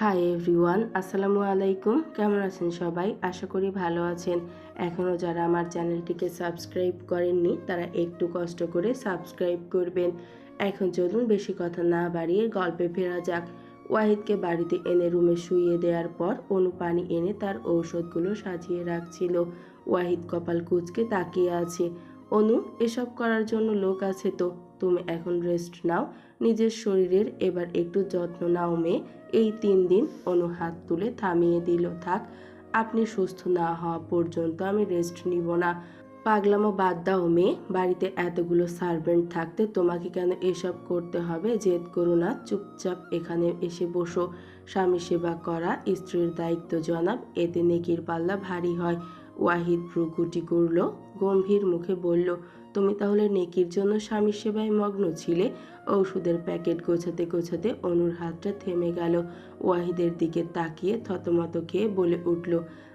Hi everyone আসসালামু আলাইকুম। কেমন আছেন সবাই? আশা করি ভালো আছেন। এখনও যারা আমার চ্যানেলটিকে সাবস্ক্রাইব করেননি, তারা একটু কষ্ট করে সাবস্ক্রাইব করবেন। এখন চলুন বেশি কথা না বাড়িয়ে গল্পে ফেরা যাক। ওয়াহিদকে বাড়িতে এনে রুমে শুইয়ে দেওয়ার পর অনু পানি এনে তার ঔষধগুলো সাজিয়ে রাখছিল। ওয়াহিদ কপাল কুচকে তাকিয়ে আছে। অনু, এসব করার জন্য লোক আছে তো? তুমি এখন রেস্ট নাও। নিজের শরীরের এবার একটু যত্ন নাও মেয়ে। এই তিন দিন অনু হাত তুলে থামিয়ে দিল, থাক। আপনি সুস্থ না হওয়া পর্যন্ত আমি রেস্ট নিব না। পাগলামো বাদ দাও মেয়ে। বাড়িতে এতগুলো সার্ভেন্ট থাকতে তোমাকে কেন এসব করতে হবে? জেদ করো না, চুপচাপ এখানে এসে বসো। স্বামী সেবা করা, স্ত্রীর দায়িত্ব জনাব, এতে নেকির পাল্লা ভারী হয়। ওয়াহিদ ভ্রুকুটি করল, গম্ভীর মুখে বলল তুমি তাহলে নেকির জন্য স্বামীর সেবায় মগ্ন ছিলে? ওষুধের প্যাকেট গোছাতে গোছাতে অনুর হাতটা থেমে গেল। ওয়াহিদের দিকে তাকিয়ে থতমত খেয়ে বলে উঠল,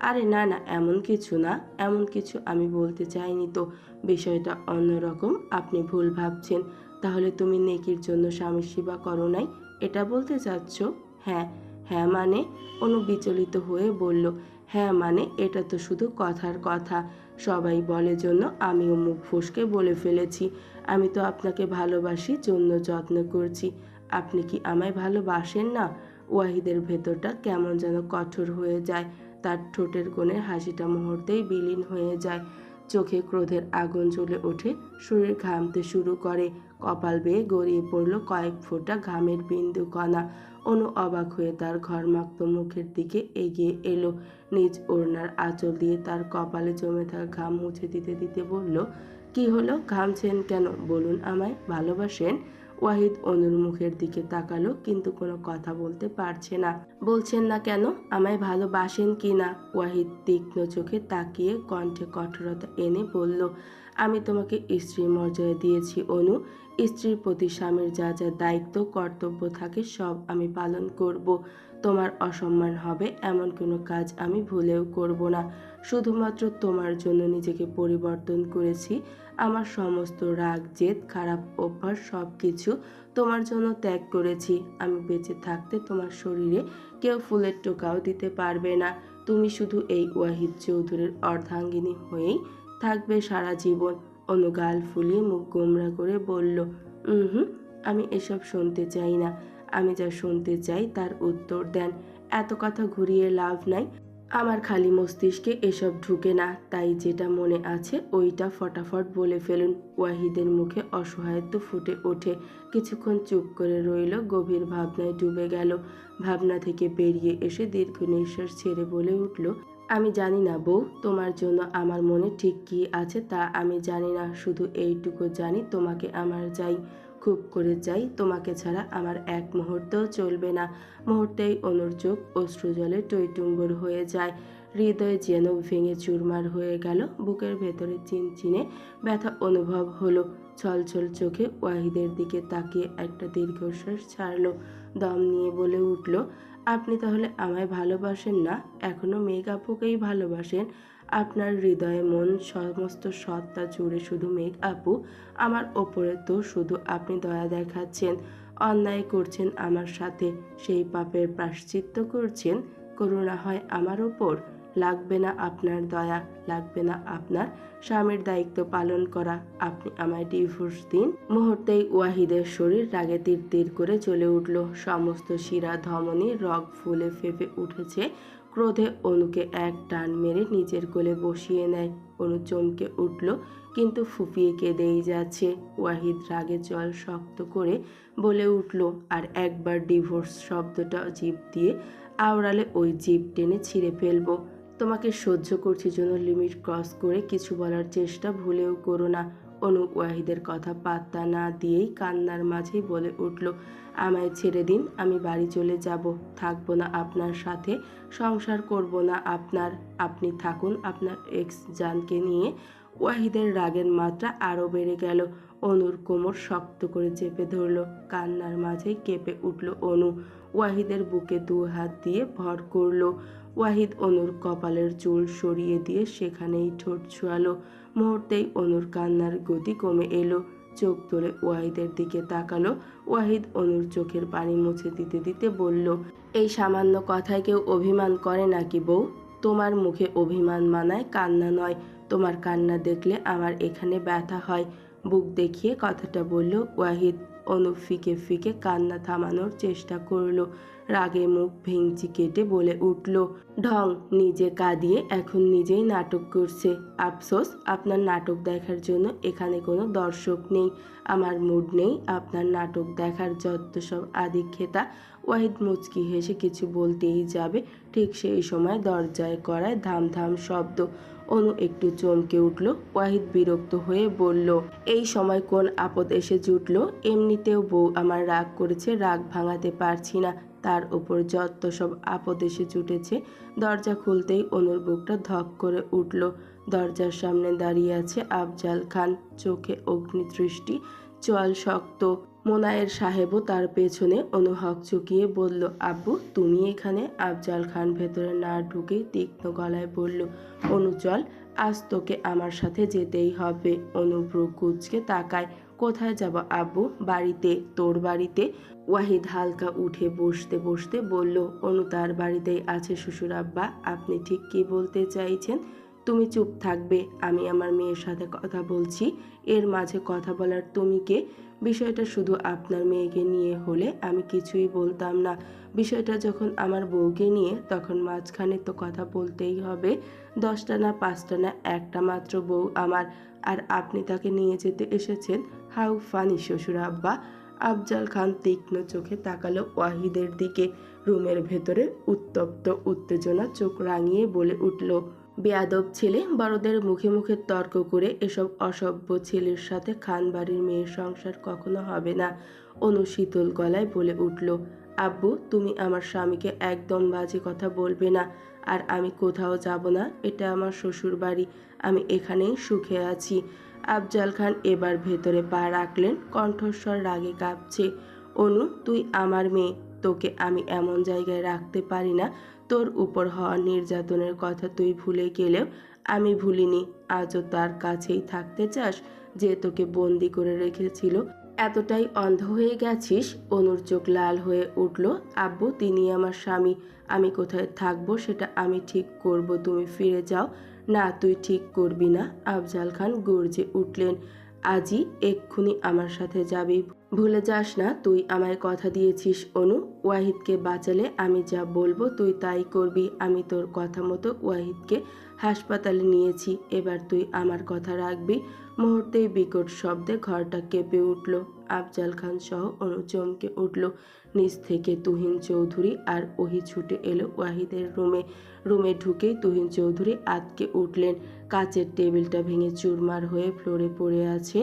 আরে না না, এমন কিছু না, এমন কিছু আমি বলতে চাইনি তো। বিষয়টা অন্যরকম, আপনি ভুল ভাবছেন। তাহলে তুমি নেকির জন্য স্বামীর সেবা করো নাই, এটা বলতে চাচ্ছ? হ্যাঁ হ্যাঁ মানে? অনু বিচলিত হয়ে বলল হ্যাঁ মানে এটা তো শুধু কথার কথা। সবাই বলে জন্য আমিও মুখ ফসকে বলে ফেলেছি। আমি তো আপনাকে ভালোবাসি, জন্য যত্ন করছি। আপনি কি আমায় ভালোবাসেন না? ওয়াহিদের ভেতরটা কেমন যেন কঠোর হয়ে যায়। তার ঠোঁটের কোণে হাসিটা মুহূর্তেই বিলীন হয়ে যায়। চোখে ক্রোধের আগুন জ্বলে ওঠে, শরীর ঘামতে শুরু করে। কপাল বেয়ে গড়িয়ে পড়ল কয়েক ফোঁটা ঘামের বিন্দু কণা। অনু অবাক হয়ে তার ঘরমাক্ত মুখের দিকে এগিয়ে এলো। নিজ ওড়নার আঁচল দিয়ে তার কপালে জমে থাকা ঘাম মুছে দিতে দিতে বলল, কি হলো? ঘামছেন কেন? বলুন আমায়, ভালোবাসেন? ওয়াহিদ অনুর মুখের দিকে তাকালো, কিন্তু কোনো কথা বলতে পারছে না। বলছেন না কেন? আমায় ভালোবাসেন কি না? ওয়াহিদ তীক্ষ্ণ চোখে তাকিয়ে কণ্ঠে কঠোরতা এনে বলল, আমি তোমাকে স্ত্রীর মর্যাদা দিয়েছি, অনু। স্ত্রীর প্রতি স্বামীর যা যা দায়িত্ব, কর্তব্য থাকে, সব আমি পালন করব। তোমার অসম্মান হবে এমন কোনো কাজ আমি ভুলেও করব না। শুধুমাত্র তোমার জন্য নিজেকে পরিবর্তন করেছি। আমার সমস্ত রাগ, জেদ, খারাপ অভ্যাস সব কিছু তোমার জন্য ত্যাগ করেছি। আমি বেঁচে থাকতে তোমার শরীরে কেউ ফুলের টোকাও দিতে পারবে না। তুমি শুধু এই ওয়াহিদ চৌধুরীর অর্ধাঙ্গিনী হয়েই থাকবে সারা জীবন। অনুগাল ফুলিয়ে মুখ গোমরা করে বলল হুম আমি এসব শুনতে চাই না। আমি যা শুনতে চাই তার উত্তর দেন। এত কথা ঘুরিয়ে লাভ নাই। আমার খালি মস্তিষ্কে এসব ঢুকে না। তাই যেটা মনে আছে ওইটা ফটাফট বলে ফেলুন। ওয়াহিদের মুখে অসহায়ত্ব ফুটে ওঠে। কিছুক্ষণ চুপ করে রইল, গভীর ভাবনায় ডুবে গেল। ভাবনা থেকে বেরিয়ে এসে দীর্ঘ নিঃশ্বাস ছেড়ে বলে উঠল আমি জানি না বউ, তোমার জন্য আমার মনে ঠিক কী আছে তা আমি জানি না। শুধু এইটুকু জানি, তোমাকে আমার যাই, খুব করে চাই তোমাকে ছাড়া আমার এক মুহূর্তও চলবে না। মুহূর্তেই অনুর চোখ অশ্রুজলে টইটুম্বর হয়ে যায়। হৃদয় যেন ভেঙে চুরমার হয়ে গেল, বুকের ভেতরে চিনচিনে ব্যথা অনুভব হলো। ছলছল চোখে ওয়াহিদের দিকে তাকিয়ে একটা দীর্ঘশ্বাস ছাড়লো, দম নিয়ে বলে উঠল আপনি তাহলে আমায় ভালোবাসেন না? এখনও মেঘ আপুকেই ভালোবাসেন। আপনার হৃদয়ে মন সমস্ত সত্তা জুড়ে শুধু মেঘ আপু। আমার ওপরে তো শুধু আপনি দয়া দেখাচ্ছেন। অন্যায় করছেন আমার সাথে। সেই পাপের প্রাশ্চিত্য করছেন। করুণা হয় আমার ওপর। লাগবে না আপনার দয়া, লাগবে না আপনার স্বামীর দায়িত্ব পালন করা। আপনি আমায় ডিভোর্স দিন। মুহূর্তেই ওয়াহিদের শরীর রাগে তীর তীর করে চলে উঠল। সমস্ত শিরা ধমনী রগ ফুলে ফেপে উঠেছে। ক্রোধে অনুকে এক টান মেরে নিজের কোলে বসিয়ে নেয়। অনু চমকে উঠল, কিন্তু ফুপিয়ে কেঁদেই যাচ্ছে। ওয়াহিদ রাগে জল শক্ত করে বলে উঠল, আর একবার ডিভোর্স শব্দটা জিভ দিয়ে আওড়ালে ওই জিভ টেনে ছিঁড়ে ফেলব। তোমাকে সহ্য করছি জন্য লিমিট ক্রস করে কিছু বলার চেষ্টা ভুলেও করো না। অনু ওয়াহিদের কথা পাত্তা না দিয়েই কান্নার মাঝেই বলে উঠল, আমায় ছেড়ে দিন, আমি বাড়ি চলে যাব। থাকব না আপনার সাথে, সংসার করব না আপনার। আপনি থাকুন আপনার এক্স জানকে নিয়ে। ওয়াহিদের রাগের মাত্রা আরও বেড়ে গেল। অনুর কোমর শক্ত করে চেপে ধরল, কান্নার মাঝেই কেঁপে উঠল অনু। ওয়াহিদের বুকে দু হাত দিয়ে ভর করল। ওয়াহিদ অনুর কপালের চুল সরিয়ে দিয়ে সেখানেই ঠোঁট ছুয়ালো। মুহূর্তেই অনুর কান্নার গতি কমে এলো। চোখ তুলে ওয়াহিদের দিকে তাকালো। ওয়াহিদ অনুর চোখের পানি মুছে দিতে দিতে বলল, এই সামান্য কথায় কেউ অভিমান করে নাকি বউ? তোমার মুখে অভিমান মানায় কান্না নয়। তোমার কান্না দেখলে আমার এখানে ব্যথা হয়। বুক দেখিয়ে কথাটা বলল ওয়াহিদ। অনু ফিকে ফিকে কান্না থামানোর চেষ্টা করল। রাগে মুখ ভেঙচি কেটে বলে উঠল, ঢং, নিজে কাঁদিয়ে এখন নিজেই নাটক করছে। আফসোস, আপনার নাটক দেখার জন্য এখানে কোনো দর্শক নেই। আমার মুড নেই, আপনার নাটক দেখার যত সব আদিক্ষেতা, ওয়াহিদ মুচকি হেসে কিছু বলতেই যাবে। ঠিক সেই সময় দরজায় করায় ধাম ধাম শব্দ। অনু একটু চমকে উঠল। ওয়াহিদ বিরক্ত হয়ে বলল, এই সময় কোন আপদ এসে জুটলো এমনিতেও বউ আমার রাগ করেছে, রাগ ভাঙাতে পারছি না। তার উপর যত সব আপদ এসে জুটেছে দরজা খুলতেই অনুর বুকটা ধক করে উঠল। দরজার সামনে দাঁড়িয়ে আছে আফজাল খান। চোখে অগ্নিদৃষ্টি চল শক্ত। মোনায়ের সাহেবও তার পেছনে অনুহক চুকিয়ে বলল, আব্বু, তুমি এখানে? আফজাল খান ভেতরে না ঢুকে তীক্ষ্ণ গলায় বলল, অনু, চল, আজ তোকে আমার সাথে যেতেই হবে। অনুব্রু কুচকে তাকায়, কোথায় যাব আব্বু? বাড়িতে? তোর বাড়িতে? ওয়াহিদ হালকা উঠে বসতে বসতে বলল, অনু, তার বাড়িতেই আছে শ্বশুর আব্বা। আপনি ঠিক কি বলতে চাইছেন? তুমি চুপ থাকবে, আমি আমার মেয়ের সাথে কথা বলছি। এর মাঝে কথা বলার তুমি কে? বিষয়টা শুধু আপনার মেয়েকে নিয়ে হলে আমি কিছুই বলতাম না। বিষয়টা যখন আমার বউকে নিয়ে, তখন মাঝখানে তো কথা বলতেই হবে। দশটা না পাঁচটা না একটা মাত্র বউ আমার। আর আপনি তাকে নিয়ে যেতে এসেছেন? হাউ ফানি শ্বশুর আব্বা। আফজাল খান তীক্ষ্ণ চোখে তাকালো ওয়াহিদের দিকে। রুমের ভেতরে উত্তপ্ত উত্তেজনা চোখ রাঙিয়ে বলে উঠল বেয়াদব ছেলে বড়দের মুখে মুখে তর্ক করে এসব অসভ্য ছেলের সাথে খান বাড়ির মেয়ের সংসার কখনো হবে না, অনু শীতল গলায় বলে উঠল। আব্বু, তুমি আমার স্বামীকে একদম বাজে কথা বলবে না, আর আমি কোথাও যাব না, এটা আমার শ্বশুর বাড়ি, আমি এখানেই সুখে আছি। আফজাল খান এবার ভেতরে পা রাখলেন, কণ্ঠস্বর রাগে কাঁপছে। অনু, তুই আমার মেয়ে, তোকে আমি এমন জায়গায় রাখতে পারি না তোর উপর হওয়া নির্যাতনের কথা তুই ভুলে গেলেও আমি ভুলিনি। আজও তার কাছেই থাকতে চাস যে তোকে বন্দি করে রেখেছিল। এতটাই অন্ধ হয়ে গেছিস, অনুর চোখ লাল হয়ে উঠল। আব্বু, তিনি আমার স্বামী, আমি কোথায় থাকব সেটা আমি ঠিক করব, তুমি ফিরে যাও। না, তুই ঠিক করবি না। আফজাল খান গর্জে উঠলেন। আজই এক্ষুনি আমার সাথে যাবি। ভুলে যাস না, তুই আমায় কথা দিয়েছিস, অনু। ওয়াহিদকে বাঁচালে আমি যা বলব, তুই তাই করবি। আমি তোর কথা মতো ওয়াহিদকে হাসপাতালে নিয়েছি। এবার তুই আমার কথা রাখবি। মুহূর্তেই বিকট শব্দে ঘরটা কেঁপে উঠল। আফজাল খান সহ অনু চমকে উঠল। নিচ থেকে তুহিন চৌধুরী আর ওহি ছুটে এলো ওয়াহিদের রুমে। রুমে ঢুকেই তুহিন চৌধুরী আতকে উঠলেন। কাচের টেবিলটা ভেঙে চুরমার হয়ে ফ্লোরে পড়ে আছে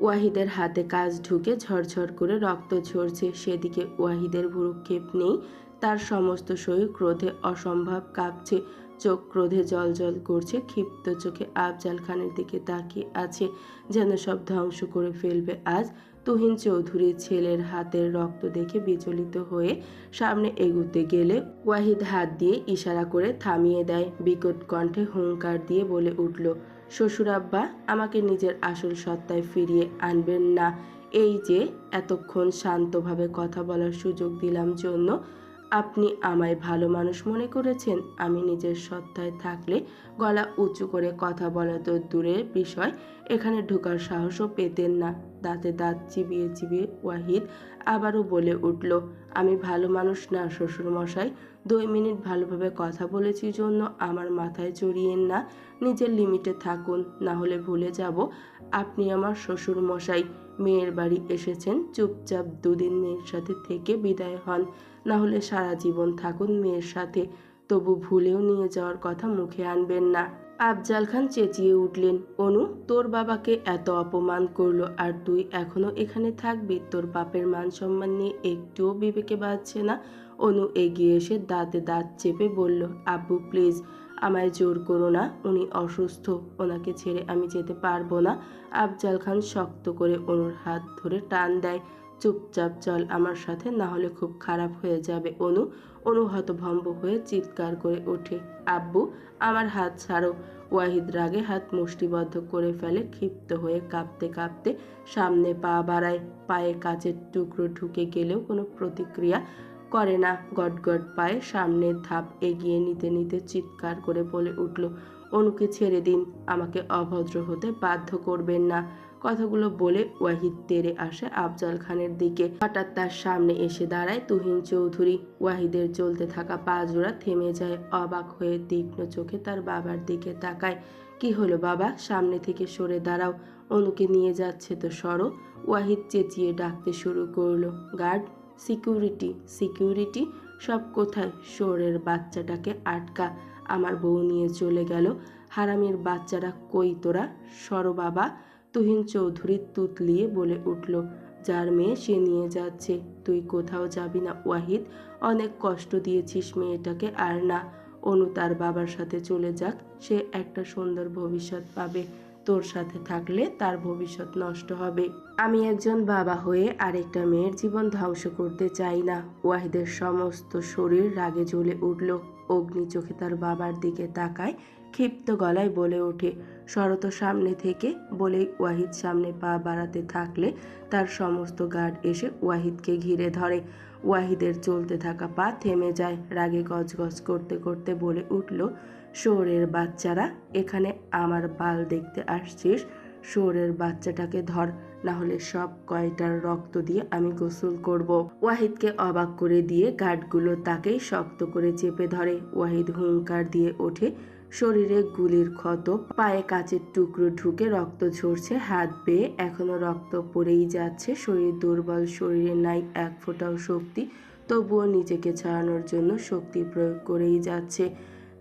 ওয়াহিদের হাতে কাজ ঢুকে ঝরঝর করে রক্ত ঝরছে। সেদিকে ওয়াহিদের ভুরুক্ষেপ নেই। তার সমস্ত শরীর ক্রোধে অসম্ভব কাঁপছে। চোখ ক্রোধে জল জল করছে। ক্ষিপ্ত চোখে আফজাল খানের দিকে তাকিয়ে আছে। যেন সব ধ্বংস করে ফেলবে আজ। তুহিন চৌধুরী ছেলের হাতের রক্ত দেখে বিচলিত হয়ে সামনে এগুতে গেলে ওয়াহিদ হাত দিয়ে ইশারা করে থামিয়ে দেয়। বিকট কণ্ঠে হুঙ্কার দিয়ে বলে উঠল শ্বশুর আব্বা আমাকে নিজের আসল সত্তায় ফিরিয়ে আনবেন না। এই যে, এতক্ষণ শান্তভাবে কথা বলার সুযোগ দিলাম জন্য আপনি আমায় ভালো মানুষ মনে করেছেন, আমি নিজের সত্তায় থাকলে গলা উঁচু করে কথা বলা তো দূরের বিষয়, এখানে ঢোকার সাহসও পেতেন না। দাঁতে দাঁত চিবিয়ে চিবিয়ে ওয়াহিদ আবারও বলে উঠল, আমি ভালো মানুষ না শ্বশুর মশাই দুই মিনিট ভালোভাবে কথা বলেছি জন্য আমার মাথায় চড়িয়েন না। নিজের লিমিটে থাকুন, না হলে ভুলে যাব। আপনি আমার শ্বশুর মশাই মেয়ের বাড়ি এসেছেন, চুপচাপ দুদিন মেয়ের সাথে থেকে বিদায় হন। না হলে সারা জীবন থাকুন মেয়ের সাথে। তবু ভুলেও নিয়ে যাওয়ার কথা মুখে আনবেন না। আফজাল খান চেঁচিয়ে উঠলেন, অনু, তোর বাবাকে এত অপমান করল, আর তুই এখনও এখানে থাকবি? তোর বাপের মান সম্মান নিয়ে একটুও বিবেকে বাজছে না? অনু এগিয়ে এসে দাঁতে দাঁত চেপে বলল, আব্বু, প্লিজ, আমায় জোর করো না, উনি অসুস্থ, ওনাকে ছেড়ে আমি যেতে পারব না। আফজাল খান শক্ত করে অনুর হাত ধরে টান দেয়। চুপচাপ চল আমার সাথে, না হলে খুব খারাপ হয়ে যাবে। অনু অনু হতভম্ব হয়ে চিৎকার করে ওঠে। আব্বু, আমার হাত ছাড়ো। ওয়াহিদ রাগে হাত মুষ্টিবদ্ধ করে ফেলে, ক্ষিপ্ত হয়ে কাঁপতে কাঁপতে সামনে পা বাড়ায়। পায়ে কাচের টুকরো ঢুকে গেলেও কোনো প্রতিক্রিয়া করে না। গটগট পায়ে সামনের ধাপ এগিয়ে নিতে নিতে চিৎকার করে বলে উঠল, অনুকে ছেড়ে দিন। আমাকে অভদ্র হতে বাধ্য করবেন না। কথাগুলো বলে ওয়াহিদ তেরে আসে আফজাল খানের দিকে। হঠাৎ তার সামনে এসে দাঁড়ায় তুহিন চৌধুরী। ওয়াহিদের চলতে থাকা পা জোড়া থেমে যায়, অবাক হয়ে তীক্ষ্ণ চোখে তার বাবার দিকে তাকায়। কি হলো বাবা? সামনে থেকে সরে দাঁড়াও। অনুকে নিয়ে যাচ্ছে তো সরো। ওয়াহিদ চেঁচিয়ে ডাকতে শুরু করল। গার্ড, সিকিউরিটি সিকিউরিটি, সব কোথায়? শোরের বাচ্চাটাকে আটকা। আমার বউ নিয়ে চলে গেল। হারামির বাচ্চারা কই তোরা? সরো বাবা। তুহিন চৌধুরী তুতলিয়ে বলে উঠল, যার মেয়ে সে নিয়ে যাচ্ছে। তুই কোথাও যাবি না, ওয়াহিদ। অনেক কষ্ট দিয়েছিস মেয়েটাকে, আর না, অনু তার বাবার সাথে চলে যাক। সে একটা সুন্দর ভবিষ্যৎ পাবে। তোর সাথে থাকলে তার ভবিষ্যৎ নষ্ট হবে। আমি একজন বাবা হয়ে আরেকটা মেয়ের জীবন ধ্বংস করতে চাই না। ওয়াহিদের সমস্ত শরীর রাগে জ্বলে উঠল। অগ্নি চোখে তার বাবার দিকে তাকায়, ক্ষিপ্ত গলায় বলে ওঠে শরত সামনে থেকে বলেই ওয়াহিদ সামনে পা বাড়াতে থাকলে তার সমস্ত গার্ড এসে ওয়াহিদকে ঘিরে ধরে। ওয়াহিদের চলতে থাকা পা থেমে যায়। রাগে গজগজ করতে করতে বলে উঠল, শোরের বাচ্চারা, এখানে আমার বাল দেখতে আসছিস? শোরের বাচ্চাটাকে ধর, না হলে সব কয়টার রক্ত দিয়ে আমি গোসল করব। ওয়াহিদকে অবাক করে দিয়ে গার্ডগুলো তাকেই শক্ত করে চেপে ধরে। ওয়াহিদ হুঙ্কার দিয়ে ওঠে শরীরে গুলির ক্ষত, পায়ে কাচের টুকরো ঢুকে রক্ত ঝরছে, হাত বেয়ে এখনও রক্ত পড়েই যাচ্ছে, শরীর দুর্বল, শরীরে নাই এক ফোঁটাও শক্তি, তবুও নিজেকে ছাড়ানোর জন্য শক্তি প্রয়োগ করেই যাচ্ছে।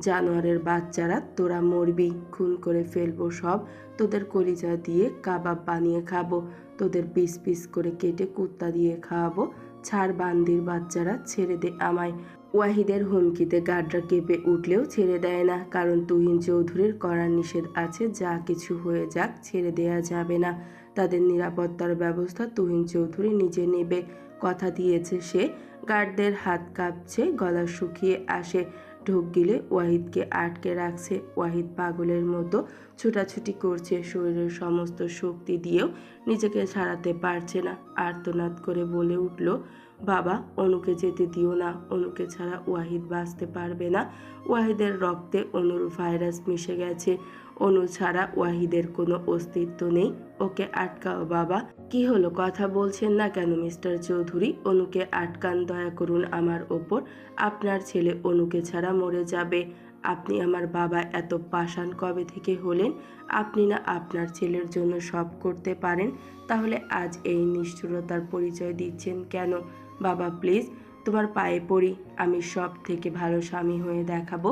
জানোয়ারের বাচ্চারা, তোরা মরবি, খুন করে ফেলব সব, তোদের কলিজা দিয়ে কাবাব বানিয়ে খাব, তোদের পিস পিস করে কেটে কুত্তা দিয়ে খাওয়াবো, ছাড় বান্দির বাচ্চারা, ছেড়ে দে আমায়। ওয়াহিদের হুমকিতে গাড্রা কেঁপে উঠলেও ছেড়ে দেয় না। কারণ তুহিন চৌধুরীর করার নিষেধ আছে, যা কিছু হয়ে যাক ছেড়ে দেয়া যাবে না। তাদের নিরাপত্তার ব্যবস্থা তুহিন চৌধুরী নিজে নেবে। কথা দিয়েছে সে গার্ডদের হাত কাঁপছে, গলা শুকিয়ে আসে। ঢোক গিলে ওয়াহিদকে আটকে রাখছে। ওয়াহিদ পাগলের মতো ছুটাছুটি করছে, শরীরের সমস্ত শক্তি দিয়েও নিজেকে ছাড়াতে পারছে না। আর্তনাদ করে বলে উঠল বাবা অনুকে যেতে দিও না। অনুকে ছাড়া ওয়াহিদ বাঁচতে পারবে না। ওয়াহিদের রক্তে অনুর ভাইরাস মিশে গেছে। অনু ছাড়া ওয়াহিদের কোনো অস্তিত্ব নেই। ওকে আটকাও বাবা। কি হলো, কথা বলছেন না কেন মিস্টার চৌধুরী? অনুকে আটকান দয়া করুন আমার ওপর। আপনার ছেলে অনুকে ছাড়া মরে যাবে। আপনি আমার বাবা এত পাষাণ কবে থেকে হলেন? আপনি না আপনার ছেলের জন্য সব করতে পারেন। তাহলে আজ এই নিষ্ঠুরতার পরিচয় দিচ্ছেন কেন? বাবা প্লিজ তোমার পায়ে পড়ি। আমি সব থেকে ভালো স্বামী হয়ে দেখাবো।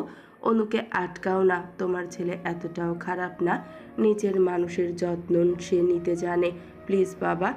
অনুকে আটকাও না, তোমার ছেলে এতটাও খারাপ না। নিজের মানুষের যত্ন সে নিতে জানে। প্লিজ বাবা,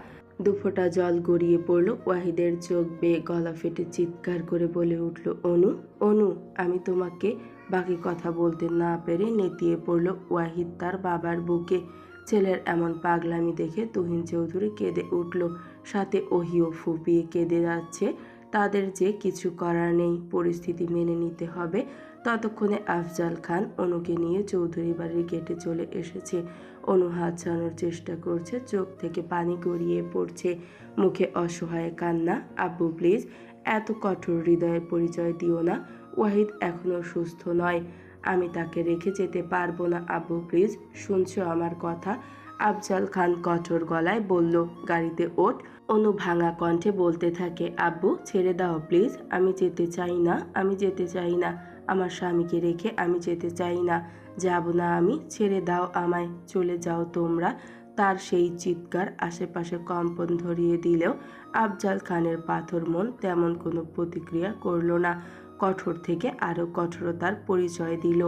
দুফোঁটা জল গড়িয়ে পড়ল। ওয়াহিদের চোখ বেয়ে গলা ফেটে চিৎকার করে বলে উঠল, অনু অনু, আমি তোমাকে বাকি কথা বলতে না পেরে নেতিয়ে পড়ল ওয়াহিদ তার বাবার বুকে। ছেলের এমন পাগলামি দেখে তুহিন চৌধুরী কেঁদে উঠল। সাথে ওহিও ফুপিয়ে কেঁদে যাচ্ছে। তাদের যে কিছু করার নেই, পরিস্থিতি মেনে নিতে হবে। ততক্ষণে আফজাল খান অনুকে নিয়ে চৌধুরী বাড়ির গেটে চলে এসেছে। অনু হাত ছাড়ানোর চেষ্টা করছে, চোখ থেকে পানি গড়িয়ে পড়ছে। মুখে অসহায় কান্না, আব্বু, প্লিজ, এত কঠোর হৃদয়ের পরিচয় দিও না। ওয়াহিদ এখনও সুস্থ নয়। আমি তাকে রেখে যেতে পারব না, আব্বু, প্লিজ। শুনছো আমার কথা? আফজাল খান কঠোর গলায় বলল, গাড়িতে ওঠ। অনু ভাঙা কণ্ঠে বলতে থাকে, আব্বু, ছেড়ে দাও, প্লিজ। আমি যেতে চাই না, আমি যেতে চাই না। আমার স্বামীকে রেখে আমি যেতে চাই না। যাব না আমি, ছেড়ে দাও আমায়। চলে যাও তোমরা। তার সেই চিৎকার আশেপাশে কম্পন ধরিয়ে দিলেও আফজাল খানের পাথর মন তেমন কোনো প্রতিক্রিয়া করল না। কঠোর থেকে আরও কঠোরতার পরিচয় দিল।